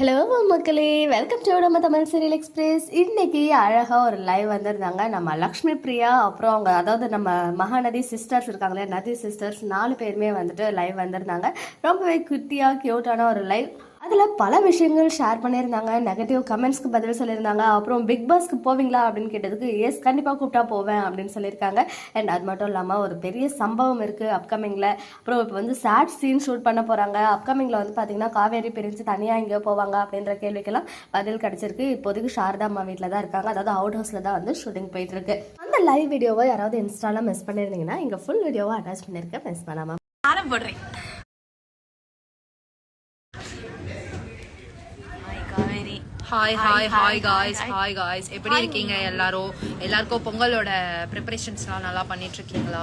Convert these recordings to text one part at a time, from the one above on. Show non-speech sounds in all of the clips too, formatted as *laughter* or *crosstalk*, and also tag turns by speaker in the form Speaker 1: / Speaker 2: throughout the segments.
Speaker 1: Hello மக்களே. Welcome to நம்ம Tamil serial express இன்னைக்கு அழகாக ஒரு லைவ் வந்திருந்தாங்க. நம்ம லக்ஷ்மி பிரியா அப்புறம் அவங்க அதாவது நம்ம மகாநதி சிஸ்டர்ஸ் இருக்காங்களே நதி சிஸ்டர்ஸ் நாலு பேருமே வந்துட்டு லைவ் வந்திருந்தாங்க. ரொம்பவே குட்டியாக க்யூட்டான ஒரு லைவ் அதில் பல விஷயங்கள் ஷேர் பண்ணியிருந்தாங்க. நெகட்டிவ் கமெண்ட்ஸ்க்கு பதில் சொல்லியிருந்தாங்க. அப்புறம் பிக் பாஸ்க்கு போவீங்களா அப்படின்னு கேட்டதுக்கு எஸ் கண்டிப்பாக கூப்பிட்டா போவேன் அப்படின்னு சொல்லியிருக்காங்க. அண்ட் அது மட்டும் இல்லாமல் ஒரு பெரிய சம்பவம் இருக்குது அப்கமிங்கில் அப்புறம் இப்போ வந்து சேட் சீன் ஷூட் பண்ண போகிறாங்க அப்கமிங்கில் வந்து பார்த்தீங்கன்னா காவேரி பிரிஞ்சு தனியாக எங்கேயோ போவாங்க அப்படின்ற கேள்விக்கெல்லாம் பதில் கிடச்சிருக்கு. இப்போதைக்கு சாரதா அம்மா வீட்டில் தான் இருக்காங்க. அதாவது அவுட் ஹவுஸில் தான் வந்து ஷூட்டிங் போயிட்டுருக்கு. அந்த லைவ் வீடியோவை யாராவது இன்ஸ்டாலாம் மிஸ் பண்ணியிருந்தீங்கன்னா இங்கே ஃபுல் வீடியோவை அட்டாச் பண்ணியிருக்கேன் மிஸ் பண்ணாமல்
Speaker 2: ஆரம்பிடுறேன் போடுறேன் hi Kaveri
Speaker 3: hi hi hi guys hi guys எப்படி இருக்கீங்க எல்லாரும் எல்லாருக்கும் பொங்கலோட ப்ரிப்பரேஷன்ஸ்லாம் நல்லா பண்ணிட்டு இருக்கீங்களா?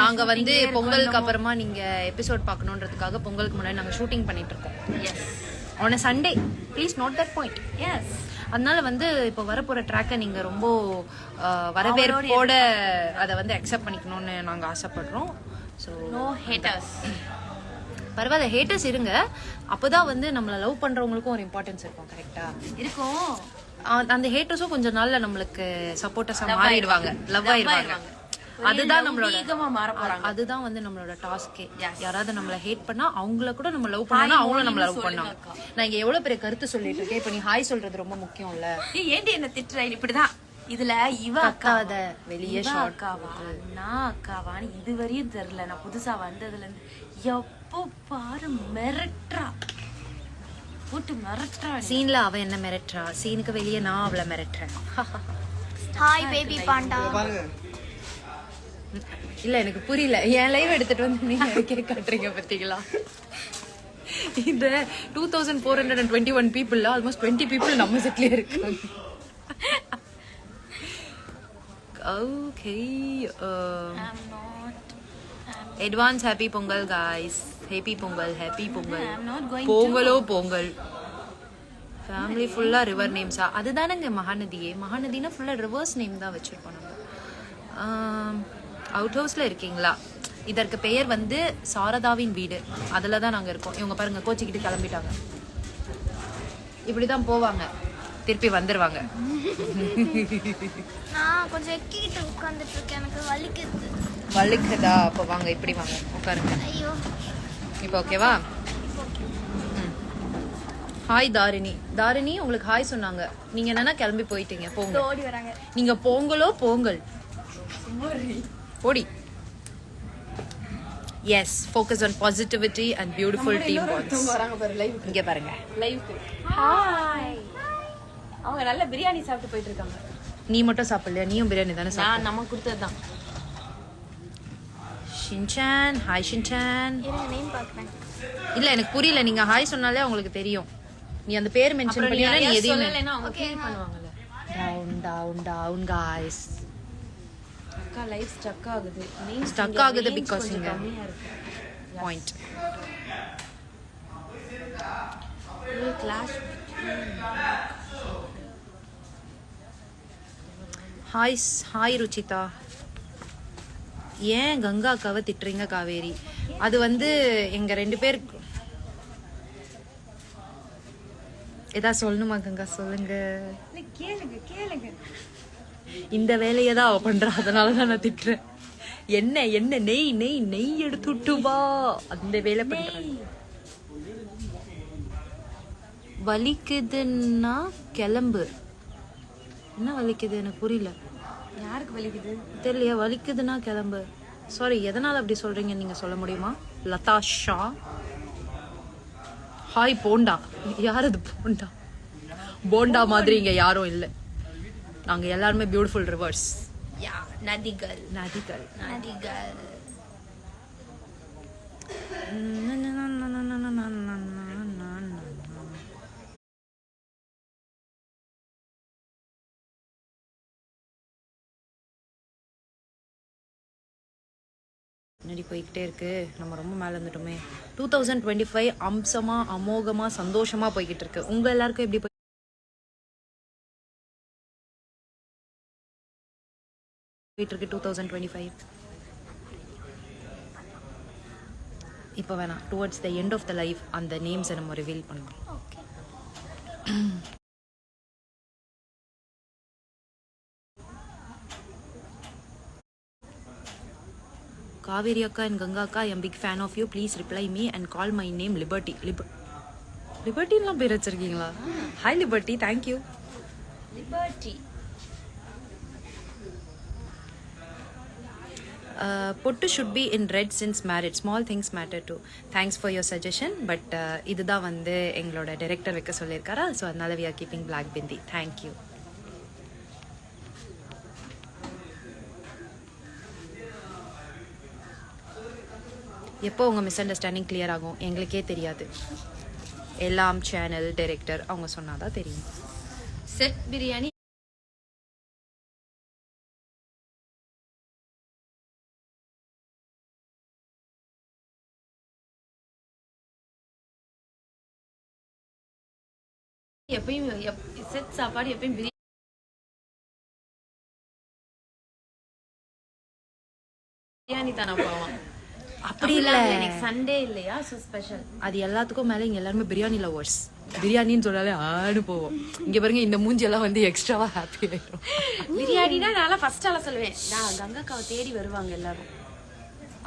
Speaker 3: நாங்க வந்து பொங்கலுக்கு அப்புறமா நீங்க எபிசோட் பார்க்கணுன்றதுக்காக பொங்கலுக்கு முன்னாடி நாங்க ஷூட்டிங் பண்ணிட்டு இருக்கோம். On Sunday please note that point
Speaker 2: yes
Speaker 3: அதனால வந்து இப்போ வரப்போற ட்ராக்கை நீங்க ரொம்ப வரவேற்போட அதை வந்து அக்செப்ட் பண்ணிக்கணும்னு நாங்க ஆசைப்படுறோம். ஸோ
Speaker 2: நோ ஹேட்டர்ஸ்
Speaker 3: பரவாயில்ல ஹேட்டர்ஸ் இருங்க. அப்போதான் வந்து நம்மளை லவ் பண்றவங்களுக்கும் ஒரு இம்பார்ட்டன்ஸ் இருக்கும் கரெக்டா
Speaker 2: இருக்கும்.
Speaker 3: அந்த ஹேட்டர்ஸும் கொஞ்சம் நாள்ல நம்மளுக்கு சப்போர்ட்டர்ஸா மாறிடுவாங்க லவ் ஆயிடுவாங்க. அதுதான் நம்மளோட
Speaker 2: லௌகீகமா மாற போறாங்க.
Speaker 3: அதுதான் வந்து நம்மளோட டாஸ்கே யாராவது நம்மள ஹேட் பண்ணா அவங்கள கூட நம்ம லவ் பண்ணா அவங்களும் நம்மள லவ் பண்ணாங்க நான் இங்க எவ்வளவு பெரிய கருத்து சொல்லிட்டு இருக்கேன். இப்ப நீ ஹாய் சொல்றது ரொம்ப முக்கியம்ல.
Speaker 2: ஏய், ஏன்டி என்ன திட்டுற? இப்படிதான். இதுல இவ அக்கா
Speaker 3: கத்தாத வெளியே
Speaker 2: அக்காவா? நான் அக்காவான்னு இதுவரையும் தெரியல. நான் புதுசா வந்ததுல இருந்து எப்போ பாரு மிரட்டுறா. போட்டு மிரட்டுறா.
Speaker 3: சீன்ல அவ என்ன மிரட்டுறா? சீனுக்கு வெளியே நான் அவளை மிரட்டுறேன்.
Speaker 4: Hi baby Panda.
Speaker 3: இல்ல எனக்கு புரியல. என் லைவ் எடுத்துட்டு வந்து நீங்க கேக் காட்டுறீங்க பாத்தீங்களா இந்த two thousand four hundred and twenty one பீப்புள்ல almost twenty people நம்ம செட்லயே இருக்காங்க okay advance happy Pongal guys happy Pongal happy Pongal பொங்கலோ பொங்கல் ஃபேமிலி ஃபுல்லா ரிவர் நேம்ஸா அதுதானங்க மகாநதியே. மகாநதினா ஃபுல்லா ரிவர்ஸ் நேம் தான் வச்சிருப்போம் நம்ம. அவுட் ஹவுஸ்ல இருக்கீங்களா? இதற்கு பெயர் வந்து சாரதாவின் வீடு. அதில் தான் நாங்கள் இருக்கோம். இவங்க பாருங்க கோச்சிக்கிட்டு கிளம்பிட்டாங்க. இப்படி தான் போவாங்க. திருப்பி வந்துருவாங்க. *laughs*
Speaker 4: நான் கொஞ்சம் எக்கிட்டு உட்காந்துட்டு இருக்கேன். எனக்கு வலிக்குது.
Speaker 3: வலிக்குதா? அப்போ வாங்க இப்படி வாங்க. உட்காருங்க.
Speaker 4: ஐயோ.
Speaker 3: இப்போ ஓகேவா? ஹாய் தாரிணி. தாரிணி உங்களுக்கு ஹாய் சொன்னாங்க. நீங்க என்னன்னா கிளம்பி போயிட்டீங்க. போங்க.
Speaker 4: ஓடி வராங்க.
Speaker 3: நீங்க போங்களோ போங்கல் ஓடி. Yes focus on positivity and beautiful team இங்க பாருங்க.
Speaker 2: ஹாய் அவங்க நல்ல பிரியாணி சாப்பிட்டு போயிட்டு இருக்காங்க.
Speaker 3: நீ மட்டும் சாப்பிடலையா? நீயும் பிரியாணி தானே
Speaker 2: நான் நம்ம கொடுத்ததுதான்.
Speaker 3: ஷின்சான் ஹாய் ஷின்சான் இல்ல எனக்கு புரியல. நீங்க ஹாய் சொன்னாலே உங்களுக்கு தெரியும். நீ அந்த பேர் மென்ஷன் பண்ணினா நீ எதையும் டவுன் டவுன் டவுன் காய்ஸ்
Speaker 2: அக்கா லைஃப் ஸ்டக் ஆகுது. மீன்ஸ்
Speaker 3: Stuck ஆகுது because இங்க- point
Speaker 2: clash
Speaker 3: hi hi Ruchitha. ஏன் கங்கா அக்காவை திட்டுறீங்க காவேரி? அது வந்து எங்க ரெண்டு பேருக்கு ஏதாவது சொல்லணுமா கங்கா? சொல்லுங்க.
Speaker 2: கேளுங்க கேளுங்க.
Speaker 3: இந்த வேலையை தான் அவ பண்றா. அதனால தான் நான் திட்டுறேன். என்ன என்ன நெய் நெய் நெய் எடுத்து விட்டு வா. அந்த வேலை பண்றேன் வலிக்குதுன்னா கிளம்பு. என்ன வலிக்குது? எனக்கு புரியல.
Speaker 2: யாருக்கு வலிக்குது?
Speaker 3: தெரியலையா வலிக்குதுன்னா கிளம்பு. சாரி எதனால அப்படி சொல்றீங்க நீங்க சொல்ல முடியுமா? லதா ஷா. ஹாய் போண்டா. யார் அது போண்டா? போண்டா மாதிரி இங்க யாரும் இல்லை. நாங்க எல்லாருமே பியூட்டிஃபுல் ரிவர்ஸ்
Speaker 2: யா நதிகள்.
Speaker 3: நதிகள்.
Speaker 2: நதிகள்.
Speaker 3: முன்னாடி போய்கிட்டே இருக்கு. நம்ம ரொம்ப மேலே இருந்துட்டோமே. டூ தௌசண்ட் டுவெண்ட்டி ஃபைவ் அம்சமா அமோகமா சந்தோஷமா போய்கிட்டு இருக்கு. உங்க எல்லாருக்கும் எப்படி போய்- போயிட்டு இருக்கு டூ தௌசண்ட் டுவெண்ட்டி ஃபைவ் இப்போ வேணாம். Towards the end of the life அந்த நேம்ஸை நம்ம ரிவீல் பண்ணலாம். *clears throat* காவேரி அக்கா அண்ட் கங்கா அக்கா am big fan of you please reply me and call my name liberty லிப லிபர்ட்டின்லாம் பேர் வச்சிருக்கீங்களா? Hi liberty thank you
Speaker 2: liberty
Speaker 3: pottu should be in red since married small things matter too thanks for your suggestion but இதுதான் வந்து எங்களோட director வைக்க சொல்லியிருக்காரா? So அதனால we are keeping black bindi thank you எப்போ உங்கள் மிஸ் அண்டர்ஸ்டாண்டிங் கிளியர் ஆகும்? எங்களுக்கே தெரியாது. எல்லாம் சேனல் டைரக்டர் அவங்க சொன்னாதான் தெரியும். செட் பிரியாணி
Speaker 2: எப்பயும் செட் சாப்பாடு எப்பயும் பிரியாணி தானே போவான்
Speaker 3: அப்படி இல்லை.
Speaker 2: எனக்கு சண்டே இல்லையா? ஸோ ஸ்பெஷல்
Speaker 3: அது எல்லாத்துக்கும் மேலே இங்கே எல்லாருமே பிரியாணி லவர்ஸ் பிரியாணின்னு சொன்னாலே ஆடு போவோம். இங்கே பாருங்க இந்த மூஞ்சி எல்லாம் வந்து எக்ஸ்ட்ராவா ஹாப்பி ஆயிடும்
Speaker 2: பிரியாணினா நான் ஃபர்ஸ்ட் ஆள சொல்லுவேன். நான் கங்காக்காவை தேடி வருவாங்க எல்லாரும்.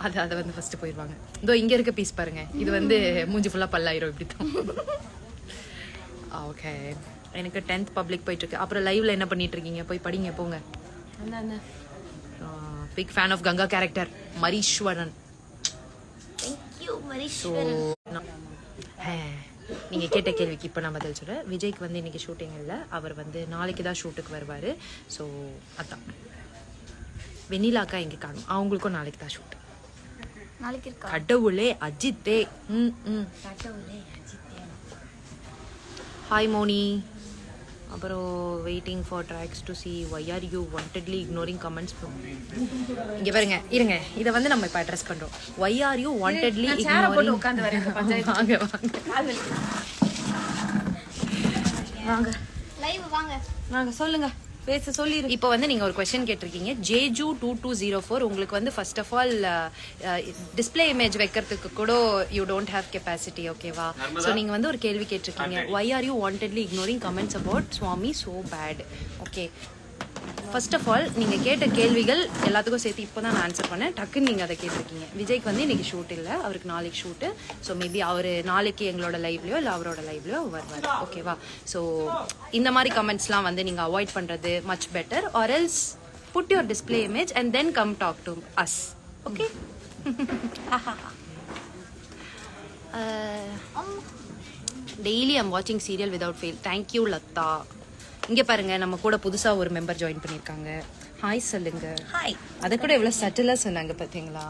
Speaker 3: அது அதை வந்து ஃபர்ஸ்ட் போயிடுவாங்க இதோ இங்க இருக்க பீஸ் பாருங்க. இது வந்து மூஞ்சி ஃபுல்லா பல்லாயிரும் இப்படி தான் ஓகே *laughs* எனக்கு டென்த் பப்ளிக் போயிட்டு இருக்கு அப்புறம் லைவ்ல என்ன பண்ணிட்டு இருக்கீங்க போய் படிங்க போங்க. Big fan of Ganga character Mariswaran.
Speaker 4: Thank you Marish
Speaker 3: so நீங்க கேட்ட கேள்விக்கு இப்போ நான் பதில் சொல்றேன். விஜய்க்கு வந்து இன்னைக்கு ஷூட்டிங் இல்லை. அவர் வந்து நாளைக்கு தான் ஷூட்டுக்கு வருவாரு. ஸோ அதான். வெண்ணிலாக்கா எங்க காணும். அவங்களுக்கும் நாளைக்கு தான் ஷூட்
Speaker 4: நாளைக்கு இருக்கா?
Speaker 3: கடவுளே அஜித்தே. ம் ம். ஹாய் மோனி. அப்புறம் waiting for tracks to see why are you wantedly ignoring comments இங்க பாருங்க இருங்க. இதை வந்து நம்ம இப்போ அட்ரஸ் பண்றோம். Why are you wantedly ignoring
Speaker 2: உட்காந்து வரேன் *laughs*
Speaker 3: வாங்க வாங்க.
Speaker 2: வாங்க.
Speaker 4: லைவ் வாங்க.
Speaker 2: வாங்க சொல்லுங்க. பேச சொல்லி
Speaker 3: இப்போ வந்து நீங்க ஒரு கொஸ்டின் கேட்டிருக்கீங்க. Jeju two two zero four உங்களுக்கு வந்து first of all display image வைக்கிறதுக்கு கூட யூ டோன்ட் ஹேவ் கெப்பாசிட்டி ஓகேவா ஸோ நீங்க வந்து ஒரு கேள்வி கேட்டிருக்கீங்க. Why are you wantedly ignoring comments about Swami so bad okay first of all நீங்கள் கேட்ட கேள்விகள் எல்லாத்துக்கும் சேர்த்து இப்போ தான் நான் ஆன்சர் பண்ணேன். டக்குன்னு நீங்கள் அதை கேட்டிருக்கீங்க. விஜய்க்கு வந்து இன்றைக்கி ஷூட் இல்லை. அவருக்கு நாளைக்கு ஷூட்டு ஸோ மேபி அவர் நாளைக்கு எங்களோட லைவ்லையோ இல்லை அவரோட லைவ்லையோ வருவார். ஓகேவா ஸோ இந்த மாதிரி கமெண்ட்ஸ்லாம் வந்து நீங்கள் அவாய்ட் பண்ணுறது much better or else put your display image and then come talk to us okay daily I'm வாட்சிங் serial without fail thank you Latha இங்க பாருங்க நம்ம கூட புதுசா ஒரு மெம்பர் ஜாயின் பண்ணிருக்காங்க ஹாய் சொல்லுங்க.
Speaker 2: ஹாய்
Speaker 3: அத கூட எவ்வளவு சட்டிலா சொன்னாங்க பாத்தீங்களா?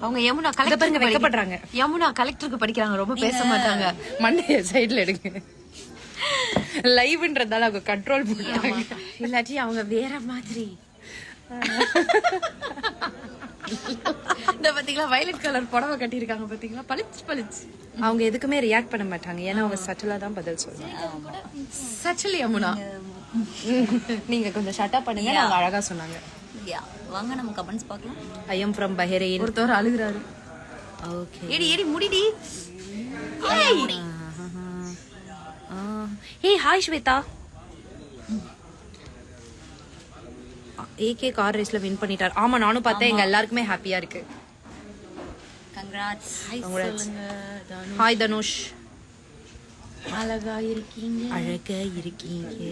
Speaker 2: அவங்க யமுனா
Speaker 3: இத பாருங்க
Speaker 2: கலெக்டர்
Speaker 3: வெக்கப்படுறாங்க
Speaker 2: யமுனா கலெக்டருக்கு படிக்கிறாங்க ரொம்ப பேச மாட்டாங்க.
Speaker 3: மண்டைய சைடுல எடுங்க. லைவ்ன்றதால அவங்க கண்ட்ரோல் பண்ணுறாங்க
Speaker 2: இல்லாட்டி அவங்க வேற மாதிரி. *laughs* இந்த பாத்தீங்களா வயலட் கலர் புடவை கட்டியிருக்காங்க பாத்தீங்களா? பளிச்சு பளிச்சு.
Speaker 3: அவங்க எதுக்குமே ரியாக்ட் பண்ண மாட்டாங்க. ஏன்னா அவங்க சட்டிலா தான் பதில் சொல்லுவாங்க
Speaker 2: சச்சலி யமுனா
Speaker 3: நீங்க கொஞ்சம் ஷட்டா பண்ணுங்க அவங்க அழகா சொன்னாங்க.
Speaker 5: வாங்க நம்ம கமெண்ட்ஸ் பார்க்கலாம்.
Speaker 3: ஐ எம் ஃப்ரம் பஹ்ரைன்
Speaker 2: ஒருத்தவர் அழுகுறாரு.
Speaker 3: ஓகே
Speaker 2: ஏடி ஏடி முடிடி.
Speaker 3: ஏய் ஹாய் ஸ்வேதா. ஏகே கார் ரேஸ்ல வின் பண்ணிட்டார். ஆமா நானும் பார்த்தேன். எங்க எல்லாருக்குமே ஹாப்பியா இருக்கு. ஹாய் தனுஷ்.
Speaker 2: அழகா இருக்கீங்க.
Speaker 3: அழகா இருக்கீங்க.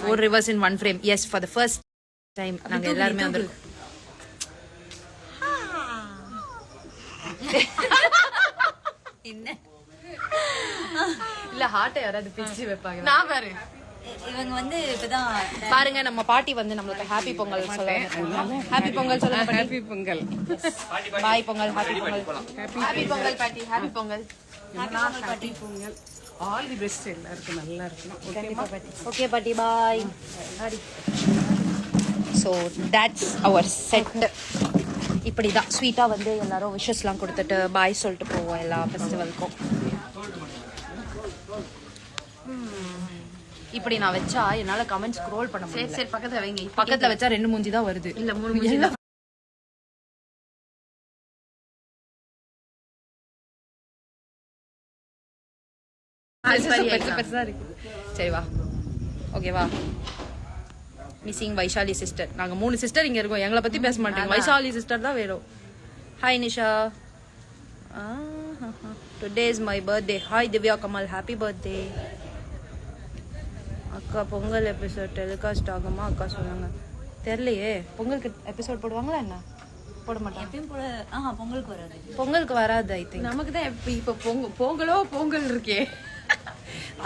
Speaker 3: Four rivers in one frame as for the first time நாங்க எல்லாருமே வந்திருக்கோம். *laughs*
Speaker 5: என்ன?
Speaker 3: இல்ல ஹார்ட்டை யாராவது பிரிச்சு வைப்பாங்க
Speaker 2: நான் பாரு
Speaker 5: இவங்க வந்து இப்பதான்
Speaker 3: பாருங்க நம்ம பாட்டி வந்து நம்மளுக்கு ஹாப்பி பொங்கல் சொல்லுவாங்க ஹாப்பி பொங்கல். சொல்லுங்க happy Pongal. Bye Pongal. Happy Pongal.
Speaker 2: Happy Pongal. பாட்டி. Happy Pongal.
Speaker 6: All the best எல்லாருக்கும் நல்லா இருக்கணும்.
Speaker 3: ஓகே பாட்டி. Bye so that's our set இப்படி தான் ஸ்வீட்டாக வந்து எல்லாரும் விஷஸ்லாம் கொடுத்துட்டு பாய் சொல்லிட்டு போவோம் எல்லா ஃபெஸ்டிவலுக்கும் இப்படி நான் வச்சா என்னால கமெண்ட் ஸ்க்ரோல் பண்ண
Speaker 2: சரி
Speaker 3: முடியல.
Speaker 2: சரி பக்கத்துல வைங்க.
Speaker 3: பக்கத்துல வச்சா ரெண்டு மூஞ்சி தான் வருது.
Speaker 2: இல்ல மூணு மூஞ்சி தான்.
Speaker 3: பெருசா இருக்கு. சரி வா. ஓகேவா மிஸ்ஸிங் வைஷாலி சிஸ்டர் நாங்க மூணு சிஸ்டர் இங்க இருக்கோம். எங்களை பத்தி பேச மாட்டேங்க. வைஷாலி சிஸ்டர் தான் வேணும். Hi Nisha today is my birthday hi Divya Kamal happy birthday அக்கா பொங்கல் எபிசோட் டெலிகாஸ்ட் ஆகுமா? அக்கா சொன்னாங்க. தெரியலையே. பொங்கலுக்கு எபிசோட் போடுவாங்களா என்ன? போட மாட்டாங்க
Speaker 5: எப்பயும் பொங்கலுக்கு வராது.
Speaker 3: பொங்கலுக்கு வராது ஐ திங்க்
Speaker 2: நமக்கு தான் இப்ப இப்ப பொங்க பொங்கலோ பொங்கல் இருக்கே.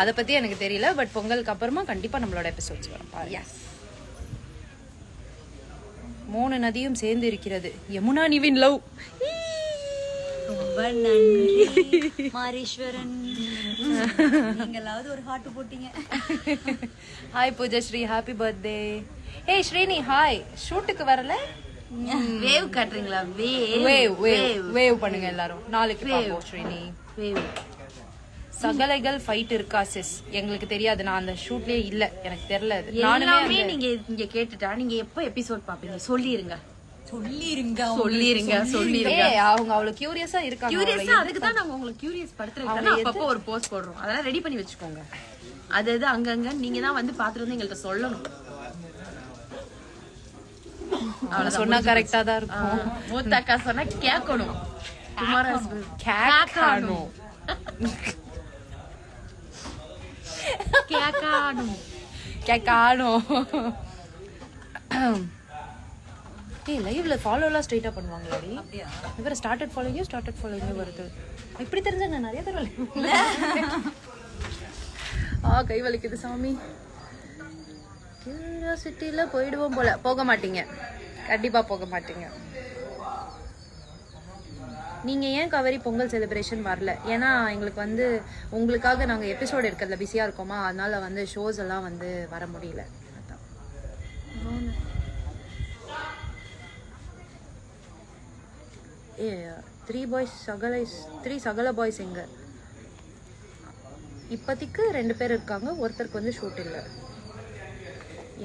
Speaker 3: அதை பத்தி எனக்கு தெரியல பட் பொங்கலுக்கு அப்புறமா கண்டிப்பா நம்மளோட எபிசோட்ஸ் வரும். பாருங்க. மூணு நதியும் சேர்ந்து இருக்கிறது. யமுனா நிவின் லவ்.
Speaker 5: ரொம்ப நன்றி மாரீஸ்வரன். நீங்களாவது ஒரு ஹார்ட் போட்டீங்க.
Speaker 3: ஹாய் பூஜஸ்ரீ ஹாப்பி பர்த்டே ஏய் ஸ்ரீனி ஹாய் ஷூட்டுக்கு வரல?
Speaker 2: வேவ் காட்டுறீங்களா? வேவ்
Speaker 3: வேவ் பண்ணுங்க எல்லாரும். நாளைக்கு பாப்போம் ஸ்ரீனி.
Speaker 2: வேவ்
Speaker 3: சகலைகள் ஃபைட் இருக்கா சிஸ் எங்களுக்கு தெரியாது. நான் அந்த ஷூட்லயே இல்ல. எனக்கு தெரியல அது. நானுமே
Speaker 2: எல்லாமே
Speaker 3: அந்த-
Speaker 2: நீங்க இங்க கேட்டுட்டா நீங்க எப்ப எபிசோட் பாப்பீங்க சொல்லிருங்க.
Speaker 5: சொல்லிருங்க
Speaker 2: சொல்லிருங்க சொல்லிருங்க.
Speaker 3: ஏய் அவங்க அவ்வளவு கியூரியஸா இருக்காங்க.
Speaker 2: கியூரியஸா அதுக்கு தான் நாங்க உங்களுக்கு கியூரியஸ் படுத்துறதுக்கு அப்பப்போ ஒரு போஸ்ட் போடுறோம். அதெல்லாம் ரெடி பண்ணி வச்சுக்கோங்க. அது அது அங்கங்க நீங்க தான் வந்து பாத்துட்டு வந்து எங்கள்கிட்ட சொல்லணும்.
Speaker 3: அவங்க சொன்னா கரெக்டா தான் இருக்கும்.
Speaker 2: மூத்தாக்கா சொன்னா கேட்கணும் குமாரா
Speaker 3: கேட்கணும்
Speaker 2: கேட்கணும்
Speaker 3: கேட்கணும் ஏய் லைவ்ல ஃபாலோலாம் ஸ்ட்ரைட்டா பண்ணுவாங்களாடி. இவர ஸ்டார்டட் ஃபாலோயிங் ஸ்டார்டட் ஃபாலோயிங் வருது. இப்படி தெரிஞ்சா நான் நிறைய தடவை ஆ கை வலிக்குது சாமி. கியூரியாசிட்டியில போயிடுவோம் போல. போக மாட்டீங்க. கண்டிப்பா போக மாட்டீங்க. நீங்கள் ஏன் கவரி பொங்கல் செலிப்ரேஷன் வரல? ஏன்னா எங்களுக்கு வந்து உங்களுக்காக நாங்கள் எபிசோட் எடுக்கிறதுல பிஸியாக இருக்கோமா? அதனால வந்து ஷோஸ் எல்லாம் வந்து வர முடியல. த்ரீ பாய்ஸ் சகல த்ரீ சகல பாய்ஸ் எங்க? இப்போதைக்கு ரெண்டு பேர் இருக்காங்க ஒருத்தருக்கு வந்து ஷூட் இல்லை.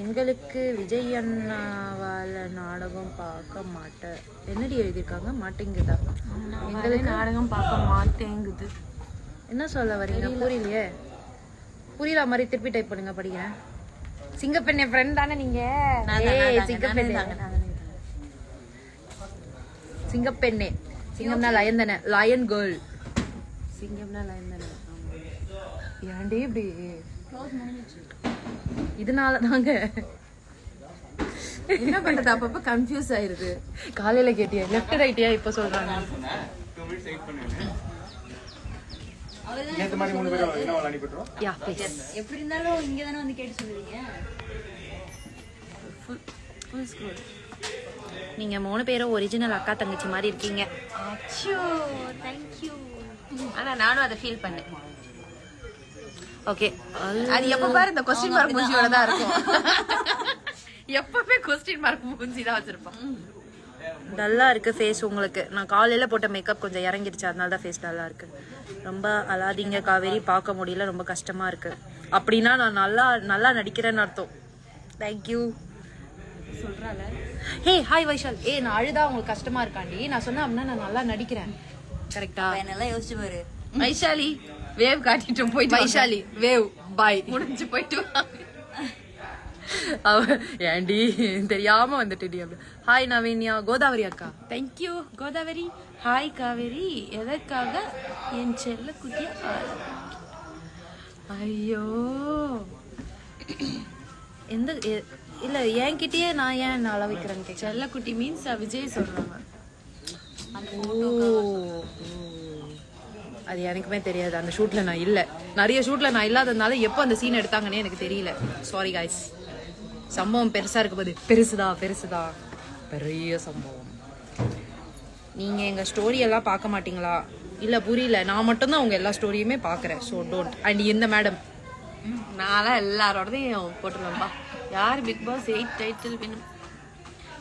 Speaker 3: எங்களுக்கு விஜய் அண்ணாவால நாடகம் பார்க்க மாட்டேன் என்னடி எழுதியிருக்காங்க? மாட்டேங்குதா?
Speaker 2: எங்களுக்கு நாடகம் பார்க்க மாட்டேங்குது.
Speaker 3: என்ன சொல்ல வரீங்க? புரியலையே. புரியல மாதிரி திருப்பி டைப் பண்ணுங்க படிக்கிறேன். சிங்கப்பெண்ணே ஃப்ரெண்ட் தானே நீங்க? ஏய் சிங்கப்பெண்ணே. சிங்கப்பெண்ணே. சிங்கம்னா லயன் தானே. லயன் கேர்ள் சிங்கம்னா லயன் தானே. ஏன்டி இப்படி? இதனால தாங்க
Speaker 2: என்ன பண்றது? அப்பப்ப கன்ஃபியூஸ் ஆயிருது.
Speaker 3: காலையில கேட்டியா லெஃப்ட் ரைட்டியா இப்ப சொல்றாங்க.
Speaker 7: நேற்று மாதிரி மூணு பேரும் என்ன அனுப்பிட்டுரும்
Speaker 3: யா ப்ளீஸ்
Speaker 5: எப்படி இருந்தாலும் இங்க தானே வந்து கேட்டு சொல்லுவீங்க?
Speaker 2: ஃபுல் ஸ்க்ரோல்
Speaker 3: நீங்க மூணு பேரும் ஒரிஜினல் அக்கா தங்கச்சி மாதிரி இருக்கீங்க.
Speaker 2: ஆனா நானும் அதை ஃபீல் பண்ணேன்.
Speaker 3: ஓகே
Speaker 2: அது எப்ப பாரு இந்த கொஸ்டின் மார்க் மூஞ்சியோட தான் இருக்கும். *laughs* எப்பவுமே கொஸ்டின் மார்க் மூஞ்சி தான் வச்சிருப்பான்
Speaker 3: டல்லா இருக்கு ஃபேஸ் உங்களுக்கு. நான் காலையில போட்ட மேக்கப் கொஞ்சம் இறங்கிடுச்சு. அதனால தான் ஃபேஸ் டல்லா இருக்கு. ரொம்ப அழாதீங்க காவேரி. பார்க்க முடியல. ரொம்ப கஷ்டமா இருக்கு. அப்படின்னா நான் நல்லா நல்லா நடிக்கிறேன்னு அர்த்தம். தேங்க்யூ
Speaker 2: சொல்றால
Speaker 3: ஹே ஹாய் வைஷால் ஏ நான் அழுதா உங்களுக்கு கஷ்டமா இருக்காண்டி. நான் சொன்னேன் அப்படின்னா நான் நல்லா நடிக்கிறேன். கரெக்டா
Speaker 5: என்னெல்லாம் யோசிச்சு பாரு.
Speaker 2: வைஷாலி வேவ் காட்டிட்டு போயிட்டு
Speaker 3: வைஷாலி வேவ் பாய்
Speaker 2: முடிஞ்சு போயிட்டு.
Speaker 3: அவ ஏண்டி தெரியாம வந்துட்டுடி அப்படி ஹாய் நவீன்யா. கோதாவரி அக்கா.
Speaker 2: You கோதாவரி. ஹாய் காவேரி. எதற்காக என் செல்ல குட்டிய ஐயோ.
Speaker 3: எந்த இல்ல என்கிட்டயே நான் ஏன் நான் அள வைக்கிறேன்னு கேட்க
Speaker 2: செல்ல குட்டி மீன்ஸ் விஜய் சொல்றாங்க
Speaker 3: அது எனக்குமே தெரியாது. அந்த ஷூட்ல நான் இல்ல. நிறைய ஷூட்ல நான் இல்லாததுனால எப்போ அந்த சீன் எடுத்தாங்கன்னே எனக்கு தெரியல. சாரி காய்ஸ் சம்பவம் பெருசா இருக்க போது பெருசுதா பெருசுதா. பெரிய சம்பவம். நீங்க எங்க ஸ்டோரி எல்லாம் பார்க்க மாட்டீங்களா? இல்ல புரியல. நான் மட்டும்தான் உங்க எல்லா ஸ்டோரியுமே பாக்குறேன் ஸோ டோன்ட் அண்ட் இந்த மேடம்
Speaker 2: நான்லாம் எல்லாரோடதையும் போட்டுருவேன்பா. யார் பிக் பாஸ் எயிட் டைட்டில் வேணும்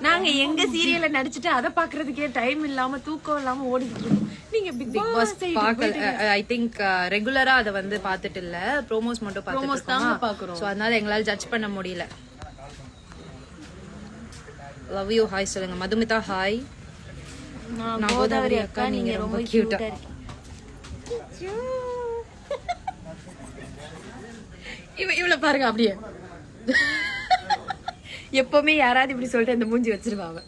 Speaker 2: நாங்க எங்க சீரியல்ல நடிச்சுட்டு அதை பாக்குறதுக்கே டைம் இல்லாம தூக்கம் இல்லாம ஓடிட்டு இருக்கோம். நீங்க பிக்
Speaker 3: பிக் பாஸ் பார்க்கல. ஐ திங்க் ரெகுலரா அதை வந்து பார்த்துட்டு இல்ல. ப்ரோமோஸ் மட்டும்
Speaker 2: Promos
Speaker 3: பார்த்துட்டு
Speaker 2: தாங்க
Speaker 3: இருக்கோம்?
Speaker 2: பார்க்கிறோம்.
Speaker 3: ஸோ அதனால எங்களால ஜட்ஜ் பண்ண முடியல. லவ் யூ ஹாய் சொல்லுங்க. மதுமிதா ஹாய் நான் கோதாவரி அக்கா நீங்க ரொம்ப கியூட்டா
Speaker 2: இவ இவள பாருங்க அப்படியே. *laughs* எப்பவுமே யாராவது இப்படி சொல்லிட்டு இந்த மூஞ்சி வச்சிருவாங்க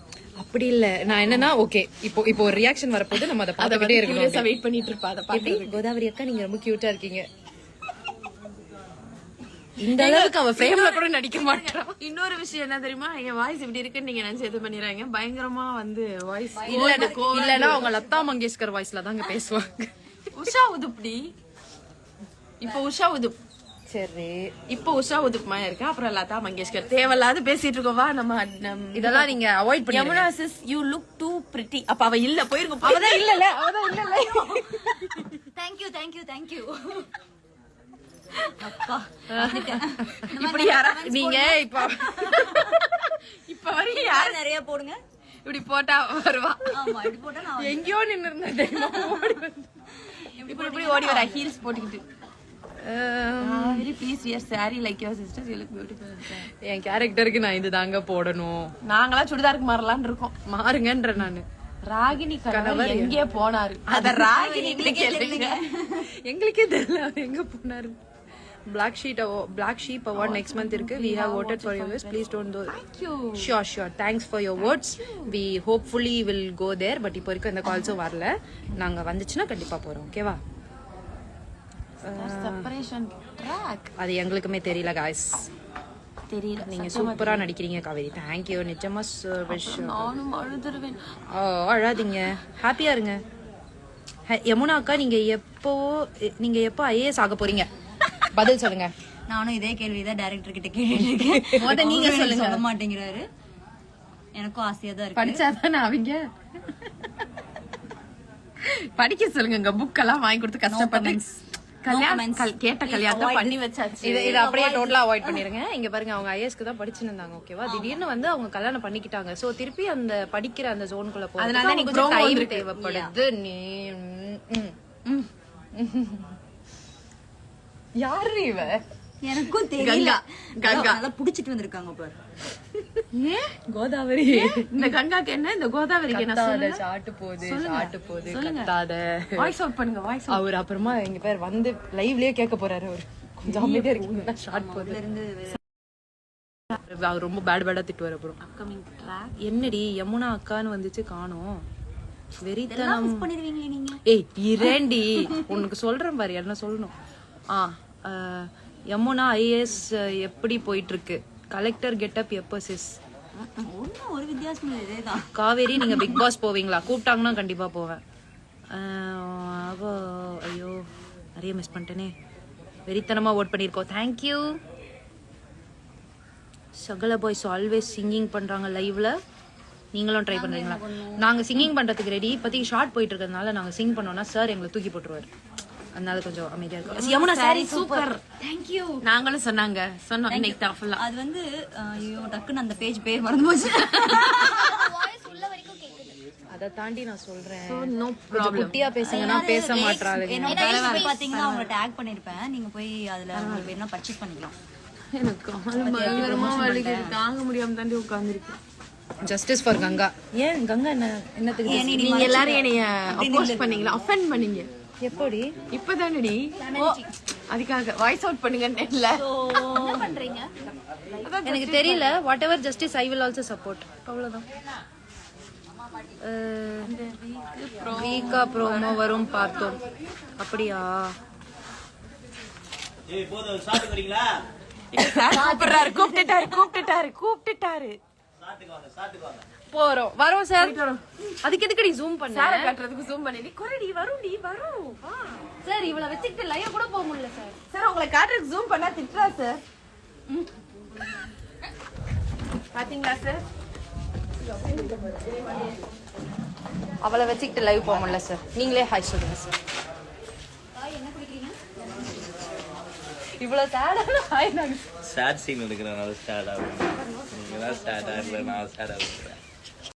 Speaker 3: அப்படி இல்ல. நான் என்னன்னா ஓகே இப்போ இப்போ ஒரு ரியாக்ஷன் வரப்போது நம்ம அதை பார்த்துக்கிட்டே இருக்கணும்.
Speaker 2: வெயிட் பண்ணிட்டு இருப்பா அதை பாக்குறதுக்கு
Speaker 3: கோதாவரி அக்கா நீங்க ரொம்ப கியூட்டா இருக்கீங்க.
Speaker 2: இந்த அளவுக்கு அவ ஃப்ரேம்ல கூட நடிக்க மாட்டான் இன்னொரு விஷயம் என்ன தெரியுமா? என் வாய்ஸ் இப்படி இருக்குன்னு நீங்க நினைச்சு இது பண்ணிடுறாங்க பயங்கரமா வந்து வாய்ஸ்
Speaker 3: இல்லன்னா இல்லன்னா அவங்க லதா மங்கேஷ்கர் வாய்ஸ்ல தாங்க பேசுவாங்க.
Speaker 2: உஷா உதுப்டி இப்போ உஷா உதுப்
Speaker 3: சரி.
Speaker 2: இப்போ உஷா மாதிரி இருக்கு? அப்புறம் லதா மங்கேஷ்கர். தேவையில்லாத பேசிட்டு இருக்கோம். வா நம்ம
Speaker 3: இதெல்லாம் நீங்க அவாய்ட் பண்ணி
Speaker 2: Yamuna sis you look too pretty அப்ப அவ இல்ல. போயிருங்க அவதான் இல்ல அவதான் இல்ல
Speaker 5: தேங்க்யூ தேங்க்யூ தேங்க்யூ அப்பா
Speaker 2: இப்படி யாரா நீங்க இப்ப இப்ப வரைக்கும் யாரு
Speaker 5: நிறைய போடுங்க?
Speaker 2: இப்படி போட்டா வருவா.
Speaker 5: ஆமா இப்படி போட்டா நான்
Speaker 2: எங்கேயோ நின்னு இருந்தேன். இப்படி இப்படி ஓடி வரா ஹீல்ஸ் போட்டுக்கிட்டு. Please wear sari like your sister you look beautiful
Speaker 3: என் கேரக்டருக்கு நான் இது தாங்க போடணும்.
Speaker 2: நாங்களாம் சுடிதாருக்கு மாறலாம்னு இருக்கோம்.
Speaker 3: மாறுங்கன்ற நானு.
Speaker 2: ராகினி கணவர் எங்கே? போனாரு? அத *laughs* ராகினி கேளுங்க.
Speaker 3: எங்களுக்கே தெரியல அவர் எங்க போனாரு. Black sheet black sheep award next month இருக்கு. We have voted for you please don't do sure sure thanks for your words we hopefully will go there but இப்போ வரைக்கும் எந்த கால்ஸும் வரல. நாங்க வந்துச்சுன்னா கண்டிப்பா போறோம். ஓகேவா
Speaker 2: செப்பரேஷன் ட்ராக்
Speaker 3: அது எங்களுக்குமே தெரியல காய்ஸ்
Speaker 2: தெரியல.
Speaker 3: நீங்க சூப்பரா நடிக்கிறீங்க காவேரி. தேங்க்யூ நிஜமா சர்வீஸ்
Speaker 2: நானும் அழுதுருவேன்.
Speaker 3: ஓ அழாதீங்க. ஹாப்பியா இருங்க. ஹ- யமுனா அக்கா நீங்க எப்போ நீங்க எப்போ ஐஏஎஸ் ஆக போறீங்க? பதில் சொல்லுங்க.
Speaker 5: நானும் இதே கேள்விதான் டைரக்டர் கிட்ட *laughs*
Speaker 2: முத நீங்க சொல்லுங்க.
Speaker 5: சொல்ல மாட்டேங்கிறாரு. எனக்கும் ஆசையா தான் இருக்கு.
Speaker 2: படிச்சாதானே அவங்க? படிக்க சொல்லுங்க புக் எல்லாம் வாங்கி கொடுத்து கஷ்டப்பட்டேன் கல்யாணம் கேட்ட கல்யாணத்தை பண்ணி வச்சாச்சு.
Speaker 3: இது இது அப்படியே டோட்டலா அவாய்ட் பண்ணிருங்க இங்க பாருங்க அவங்க ஐஏஎஸ்க்கு தான் படிச்சுட்டு இருந்தாங்க ஓகேவா திடீர்னு வந்து அவங்க கல்யாணம் பண்ணிக்கிட்டாங்க. சோ திருப்பி அந்த படிக்கிற அந்த ஜோனுக்குள்ள போக
Speaker 2: அதனால நீ promo
Speaker 3: டைம். தேவைப்படுது. நீ. யாரு இவ?
Speaker 5: எனக்கும் தெரியல.
Speaker 2: கங்கா.
Speaker 5: நல்லா புடிச்சிட்டு வந்திருக்காங்க பாரு.
Speaker 3: கோதாவரி.
Speaker 2: இந்த கங்காக்கு என்ன? இந்த கோதாவரிக்கு என்ன?
Speaker 3: கத்தாத சாட்டு போகுது சாட்டு போகுது கத்தாத.
Speaker 2: வாய்ஸ் அவுட் பண்ணுங்க வாய்ஸ்
Speaker 3: அவர் அப்புறமா எங்க பேர் வந்து லைவ்லயே கேட்க போறாரு அவர். கொஞ்சம் அமைதியா இருக்கீங்கன்னா ஷார்ட் போகுது. அவர் ரொம்ப பேட் பேடா திட்டுவார் அப்புறம்.
Speaker 2: அப்கமிங் ட்ராக்
Speaker 3: என்னடி யமுனா அக்கான்னு வந்துச்சு காணோம். வெறித்தனம்.
Speaker 5: பண்ணிருவீங்களே நீங்க.
Speaker 3: ஏய் இரேண்டி. உனக்கு சொல்றேன் பாரு என்ன சொல்லணும். ஆ யமுனா ஐஏஎஸ் எப்படி போயிட்டு இருக்கு கலெக்டர் கெட்டப் எப்போ சிஸ்
Speaker 5: ஒண்ணும் ஒரு வித்தியாசம் இல்லை
Speaker 3: காவேரி நீங்க பிக் பாஸ் போவீங்களா? கூப்பிட்டாங்கன்னா கண்டிப்பா போவேன். அவ ஐயோ நிறைய மிஸ் பண்ணிட்டேனே. வெறித்தனமா ஓட் பண்ணியிருக்கோம் தேங்க்யூ சகல பாய்ஸ் ஆல்வேஸ் சிங்கிங் பண்றாங்க லைவ்ல நீங்களும் ட்ரை பண்றீங்களா? நாங்க சிங்கிங் பண்றதுக்கு ரெடி இப்போதைக்கு ஷார்ட் போயிட்டு இருக்கிறதுனால நாங்க சிங் பண்ணோம்னா சார் எங்களை தூக்கி போட்டுருவாரு. அதனால கொஞ்சம் அமைதியா இருக்கும். Yamuna sorry
Speaker 2: super thank you நாங்களும் சொன்னாங்க. சொன்னோம் இன்னைக்கு தான் ஃபுல்லா
Speaker 5: அது வந்து ஐயோ டக்குன்னு அந்த பேஜ் பேர் மறந்து போச்சு.
Speaker 3: அதை தாண்டி நான் சொல்றேன்.
Speaker 2: நோ
Speaker 3: கொஞ்சம் குட்டியா பேசுங்கன்னா பேச மாட்டாளுங்க
Speaker 5: என்னோட பாத்தீங்கன்னா அவங்கள டேக் பண்ணிருப்பேன். நீங்க போய் அதுல உங்களுக்கு வேணா பர்ச்சேஸ் பண்ணிக்கலாம்.
Speaker 2: எனக்கு கால் பயங்கரமா வலிக்குது தாங்க முடியாம தாண்டி உட்கார்ந்துருக்கேன்
Speaker 3: ஜஸ்டிஸ் ஃபார் கங்கா. ஏன் கங்கா என்ன என்னத்துக்கு
Speaker 2: நீங்க எல்லாரும் என்னைய அப்போஸ் பண்ணீங்களா? அஃபெண்ட் பண்ணீங்க.
Speaker 3: எப்படி?
Speaker 2: இப்பதானடி? அதுக்காக வாய்ஸ் அவுட் பண்ணுங்கன்னு இல்ல
Speaker 3: எனக்கு தெரியல. Whatever justice I will also support அவ்வளவுதான் வீக்கா ப்ரோமோ வரும். பார்த்தோம். அப்படியா?
Speaker 2: கூப்பிட்டுட்டாரு கூப்பிட்டுட்டாரு கூப்பிட்டுட்டாரு.
Speaker 3: போறோம். வரோம் சார் அதுக்கு எதுக்கு நீ ஜூம் பண்ண?
Speaker 2: சார கட்டுறதுக்கு ஜூம் பண்ணி. வரும்டி வரும் வா.
Speaker 3: சார் இவளை வச்சுக்கிட்டு லைவ் கூட போக முடியல சார்
Speaker 2: சார் உங்களை காட்டுறதுக்கு ஜூம் பண்ணா திட்டுறா சார் பாத்தீங்களா சார்
Speaker 3: அவளை வச்சுக்கிட்டு லைவ் போக முடியல சார் நீங்களே ஹாய் சொல்லுங்க சார் இவ்வளவு சேடான ஹாய் நாங்க.
Speaker 7: சேட் சீன் எடுக்கிறனால சேட் ஆகும் that's that. I when I was head.